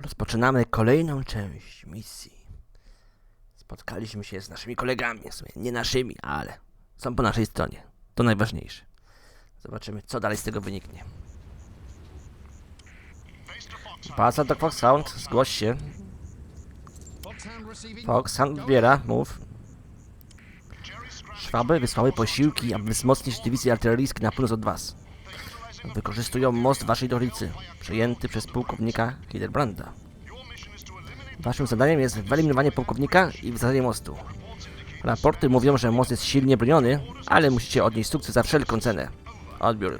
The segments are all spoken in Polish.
Rozpoczynamy kolejną część misji. Spotkaliśmy się z naszymi kolegami, nie naszymi, ale są po naszej stronie. To najważniejsze. Zobaczymy, co dalej z tego wyniknie. Baza do Foxhound, zgłoś się. Foxhound odbiera, mów. Szwaby wysłały posiłki, aby wzmocnić dywizje artyleryjskie na północ od was. Wykorzystują most waszej dolicy, przejęty przez pułkownika Hildebranda. Waszym zadaniem jest wyeliminowanie pułkownika i wysadzenie mostu. Raporty mówią, że most jest silnie broniony, ale musicie odnieść sukces za wszelką cenę. Odbiór.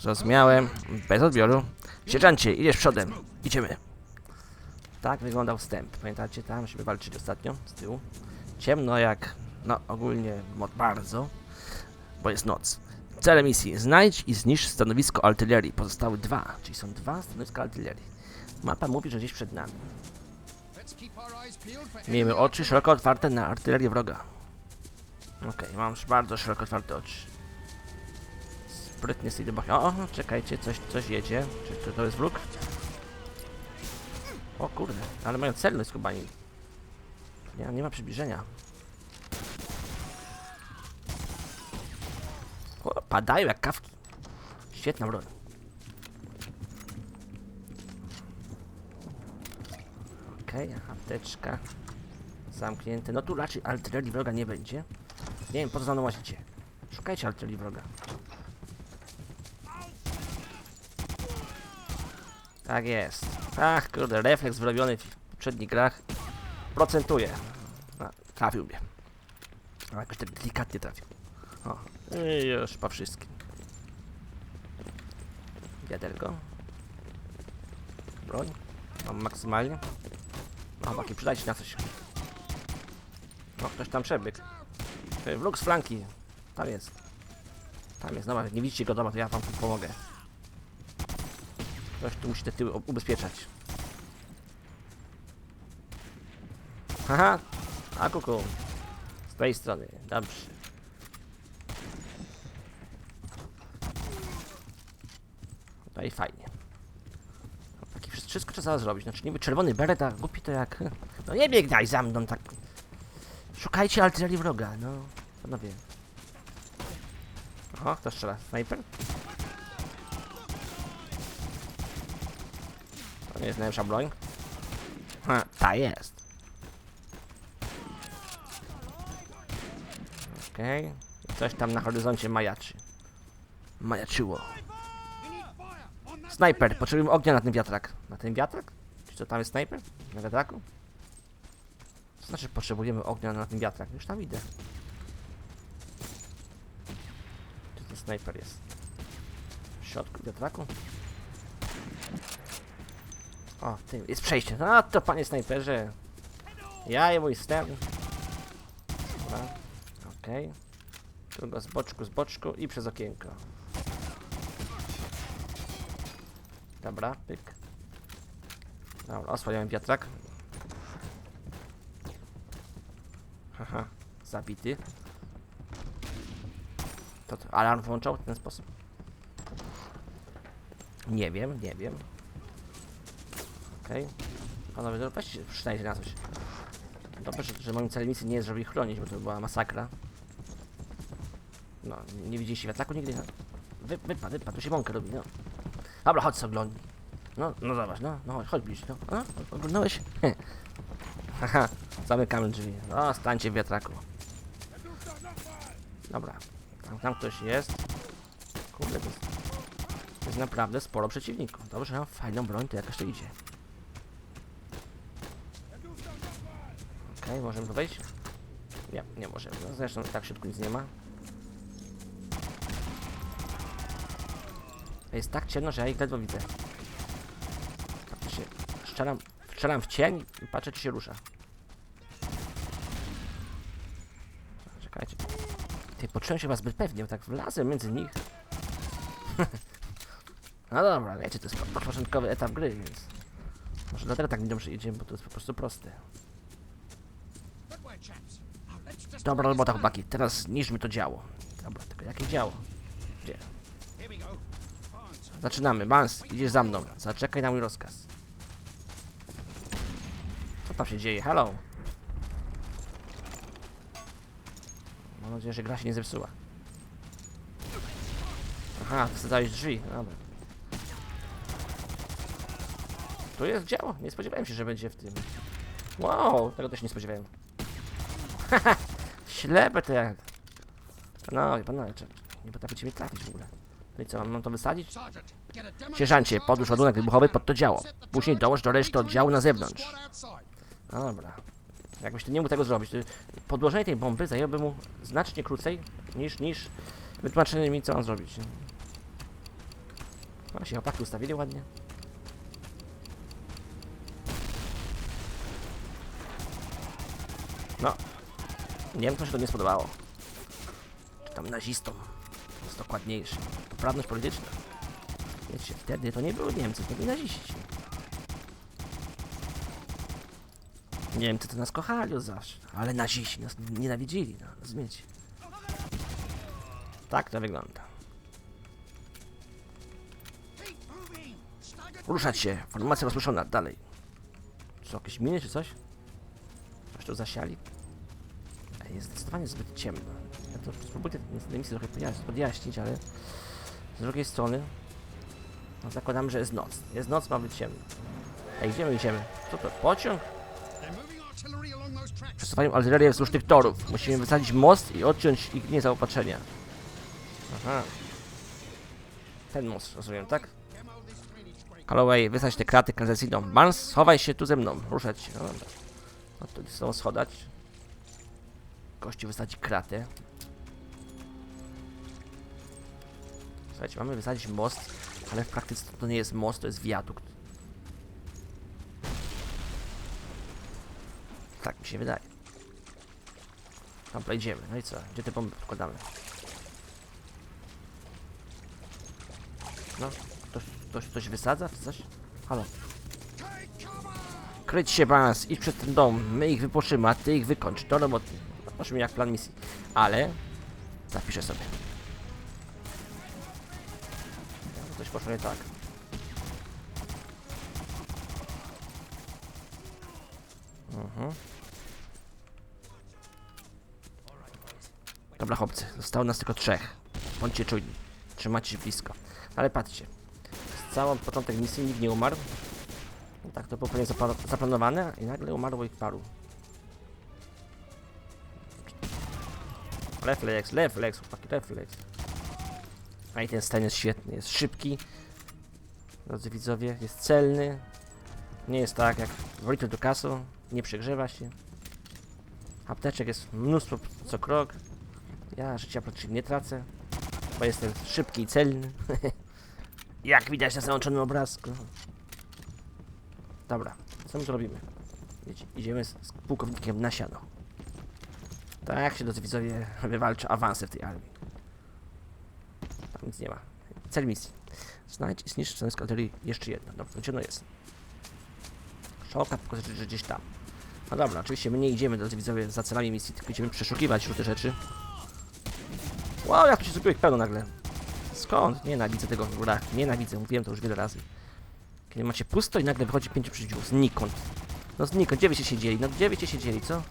Zrozumiałem. Bez odbioru. Sierżancie, idziesz przodem. Idziemy. Tak wyglądał wstęp. Pamiętacie tam, żeby walczyć ostatnio z tyłu? Ciemno jak, no ogólnie bardzo, bo jest noc. Cele misji. Znajdź i zniszcz stanowisko artylerii. Pozostały dwa, czyli są dwa stanowiska artylerii. Mapa mówi, że gdzieś przed nami. Miejmy oczy szeroko otwarte na artylerię wroga. Okej, mam bardzo szeroko otwarte oczy. Sprytnie do O, o, czekajcie, coś, coś jedzie. Czy to, to jest wróg? O kurde, ale mają celność chyba nie. Nie, nie ma przybliżenia. O, padają jak kawki. Świetna broń. Okej, apteczka. Zamknięte. No tu raczej artylerii wroga nie będzie. Nie wiem, po co za mną łazicie. Szukajcie artylerii wroga. Tak jest. Ach, kurde, refleks wyrobiony w poprzednich grach procentuje. A, trafił mnie. A, jakoś tak delikatnie trafił. O, i już po wszystkim. Wiaderko. Broń. Mam maksymalnie. No, chłopaki, przydajcie na coś. No, ktoś tam. Ty, Wróg z flanki. Tam jest. Tam jest, dobra, nie widzicie go doma, to ja wam tu pomogę. Ktoś tu musi te tyły ubezpieczać. Haha, a kuku. Z tej strony, dobrze. No i fajnie. Taki wszystko, trzeba zrobić. Znaczy niby czerwony beret, a głupi to jak... No nie biegnaj za mną tak. Szukajcie artylerii wroga, no. Panowie. O, kto strzela? Sniper? To nie jest najlepsza broń. Ha, ta jest. Okej. I Coś tam na horyzoncie majaczy. Majaczyło. Snajper, potrzebujemy ognia na ten wiatrak. Na ten wiatrak? Czy to tam jest snajper? Na wiatraku? Co znaczy potrzebujemy ognia na ten wiatrak? Już tam idę. Czy ten snajper jest? W środku wiatraku? O, ty, jest przejście. No to panie snajperze. Ja i mój stern. Dobra, okej. Tylko z boczku, z boczku i przez okienko. Dobra, pyk. Dobra, osłaniałem wiatrak. Haha, zabity. To, to alarm włączał w ten sposób? Nie wiem, nie wiem. Okej. Panowie, to weźcie przynajmniej na coś. Dobrze, że, że moim celem nie jest, żeby ich chronić, bo to była masakra. No, nie widzieliście wiatraku nigdy? No. Wy, wypad, wypad, tu się mąkę robi, no. Dobra, chodź sobie. No, no zobacz, no, no chodź, chodź bliżej, no. A, oglądałeś? Haha, zamykamy drzwi. O, stańcie w wiatraku. Dobra, tam, tam ktoś jest. Kurde, to jest, to jest naprawdę sporo przeciwników. Dobrze, mam fajną broń, to jakaś to idzie. Okej, możemy tu wejść? Nie, nie możemy. No, zresztą tak szybko nic nie ma. Jest tak ciemno, że ja ich ledwo widzę. Faktycznie strzelam, strzelam w cień i patrzę, czy się rusza. Czekajcie. Ty, poczułem się was zbyt pewnie, bo tak wlazłem między nich. no dobra, wiecie, to jest po- początkowy etap gry, więc... Może dlatego tak mi dobrze idzie, bo to jest po prostu proste. Dobra robota, chłopaki. Teraz zniszczmy to działo. Dobra, tylko jakie działo? Gdzie? Zaczynamy. Bans, idziesz za mną. Zaczekaj na mój rozkaz. Co tam się dzieje? Hello. Mam nadzieję, że gra się nie zepsuła. Aha, wsadzałeś drzwi. Dobra. Tu jest działo. Nie spodziewałem się, że będzie w tym. Wow, tego też nie spodziewałem. Haha, ślepe to jak. No, panowie, czy nie potraficie mnie trafić w ogóle. No i co, mam to wysadzić? Sierżancie, podłóż ładunek wybuchowy pod to działo. Później dołącz do reszty oddziału na zewnątrz. Dobra. Jakbyś ty nie mógł tego zrobić, to podłożenie tej bomby zajęłoby mu znacznie krócej niż, niż wytłumaczenie mi, co mam zrobić. No się chłopaki ustawili ładnie. No. Niemcom się to nie spodobało. Czy tam nazistom. Dokładniejszy. Poprawność polityczna. Wiecie, wtedy to nie były Niemcy, to byli naziści. Niemcy to nas kochali od zawsze, ale naziści nas nienawidzili, no, rozumiecie? Tak to wygląda. Ruszać się, formacja rozproszona, dalej. Czy jakieś miny czy coś? Coś tu zasiali? Jest zdecydowanie zbyt ciemno. Ja to spróbuję tę misję trochę podjaśnić, ale z drugiej strony no zakładam, że jest noc. Jest noc, ma być ciemno. Ej, gdzie my idziemy? Co to, pociąg? Przesuwają artylerię wzdłuż torów. Musimy wysadzić most i odciąć ich nie zaopatrzenia. Aha. Ten most, rozumiem, tak? Calloway, wysadź te kraty kanalizacyjną. Barnes, schowaj się tu ze mną. Ruszać no dobra. No to są schodać. Gościu wysadzi kratę. Słuchajcie, mamy wysadzić most, ale w praktyce to nie jest most, to jest wiadukt. Tak mi się wydaje. Tam przejdziemy. No i co? Gdzie te bomby wkładamy? No, ktoś, ktoś coś wysadza coś? Halo. Kryć się, Barnes, idź przed ten dom. My ich wypoczymy, a ty ich wykończ. Do roboty. Zobaczymy jak plan misji. Ale... Zapiszę sobie. Coś poszło nie tak. Mhm. Dobra chłopcy, zostało nas tylko trzech. Bądźcie czujni. Trzymajcie się blisko. Ale patrzcie. Z całą początek misji nikt nie umarł. Tak to było pewnie zapla- zaplanowane i nagle umarło ich paru. Reflex, reflex, chłopaki, reflex. A i ten stan jest świetny, jest szybki. Drodzy widzowie, jest celny. Nie jest tak jak w Return to Castle, nie przegrzewa się. Apteczek jest mnóstwo co krok. Ja życia praktycznie nie tracę, bo jestem szybki i celny. jak widać na załączonym obrazku. Dobra, co my tu robimy? Idziemy z, z pułkownikiem na siano. Tak się, drodzy widzowie, wywalczy awanse w tej armii. Tam nic nie ma. Cel misji. Znajdź i zniszcz stanowisko artylerii jeszcze jedno. Dobra, gdzie ono jest? Szoka pokazać, że gdzieś tam. No dobra, oczywiście my nie idziemy, drodzy widzowie, za celami misji, tylko idziemy przeszukiwać różne rzeczy. Wow, jak tu się zrobiło ich pełno nagle. Skąd? Nienawidzę tego górach. Nienawidzę, mówiłem to już wiele razy. Kiedy macie pusto i nagle wychodzi pięciu przeciwników. Znikąd. No znikąd. Gdzie wyście siedzieli? No gdzie wyście siedzieli, co?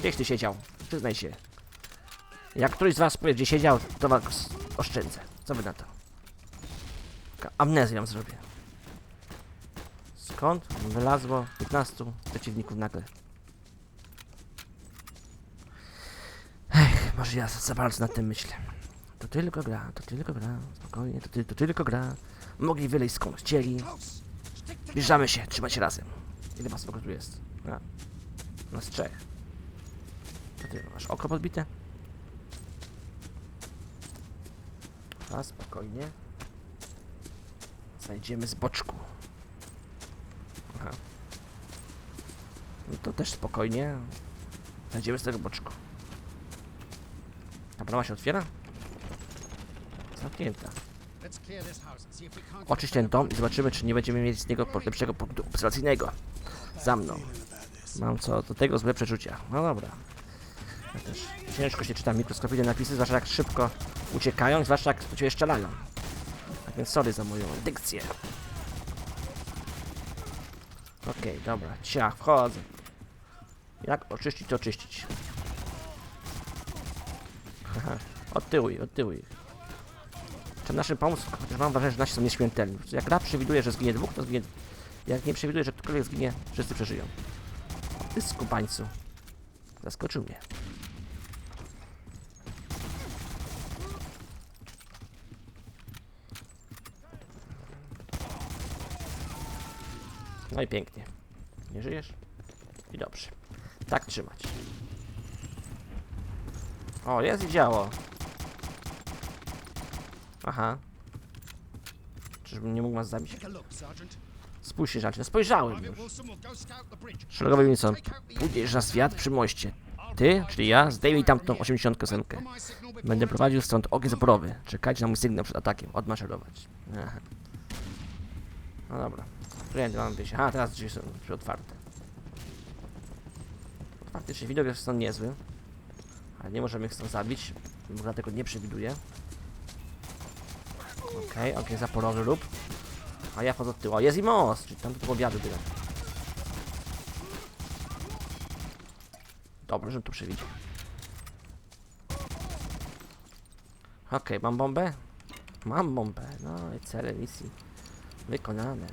Gdzieś ty siedział? Przyznaj się. Jak któryś z was powie, gdzie siedział, to was oszczędzę. Co wy na to? Amnezję wam zrobię. Skąd wylazło 15 przeciwników nagle? Ech, może ja za bardzo nad tym myślę. To tylko gra, to tylko gra, spokojnie, to, ty, to tylko gra. Mogli wyleźć skąd chcieli. Bierzamy się, trzymać się razem. Ile was w ogóle tu jest? A, nas trzech. A ty masz oko podbite? A spokojnie. Zajdziemy z boczku. Aha. No to też spokojnie. Zajdziemy z tego boczku. Ta brama się otwiera? Zamknięta. Oczyść ten dom i zobaczymy, czy nie będziemy mieli z niego lepszego punktu obserwacyjnego. Za mną. Mam co do tego złe przeczucia. No dobra. Też ciężko się czyta mikroskopijne napisy, zwłaszcza jak szybko uciekają, zwłaszcza jak do ciebie strzelają. Tak Więc sorry za moją dykcję. Okej, dobra. Ciach, wchodzę. Jak oczyścić, to oczyścić. Haha, Odtyłuj, odtyłuj. Czy naszym pomóc? Chociaż mam wrażenie, że nasi są nieśmiertelni. Jak gra przewiduje, że zginie dwóch, to zginie... Jak nie przewiduje, że ktokolwiek zginie, wszyscy przeżyją. Ty skupańcu. Zaskoczył mnie. No i pięknie. Nie żyjesz? I dobrze. Tak trzymać. O, jest i działo. Aha. Czyżbym nie mógł was zabić? Spójrz. No spojrzałem już. Szeregowy Wilson, pójdziesz na świat przy moście. Ty, czyli ja, zdejmij tamtą 80 senkę. On my signal before Będę prowadził stąd ogień zaporowy. Czekajcie na mój sygnał przed atakiem. Odmaszerować. Aha. No dobra. Którędy mam wyjść? Aha, teraz drzwi są otwarte. Faktycznie widok jest stąd niezły. Ale nie możemy ich stąd zabić. Bo dlatego nie przewiduję. Okej, ogień zaporowy lub. A ja chodzę od tyłu. O, jest i most! Czyli tam do obiadu tyle. Dobrze, że tu przewidział. Okej, mam bombę? Mam bombę. No i cele misji wykonane.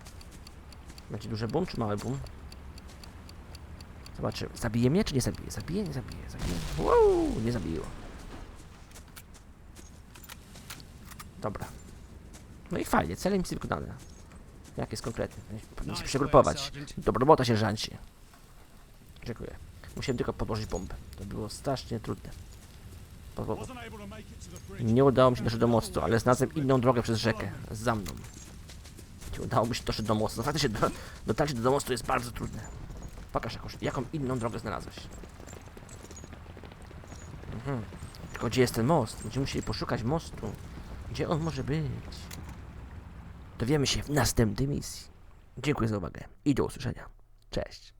Będzie duży boom czy mały boom? Zobaczymy. Zabije mnie czy nie zabije? Zabije, nie zabije, zabije. Wow, nie zabiło. Dobra. No i fajnie, cele misji wykonane. Jak jest konkretny? Powinien się przegrupować. Dobra robota, sierżancie. Dziękuję. Musiałem tylko podłożyć bombę. To było strasznie trudne. Po, po, nie udało mi się dotrzeć do mostu, ale znalazłem inną drogę przez rzekę. Za mną. Nie udało mi się dotrzeć do mostu. No faktycznie do, dotarcie do mostu jest bardzo trudne. Pokaż jakąś, jaką inną drogę znalazłeś. Mhm. Tylko gdzie jest ten most? Będziemy musieli poszukać mostu. Gdzie on może być? Dowiemy się w następnej misji. Dziękuję za uwagę i do usłyszenia. Cześć.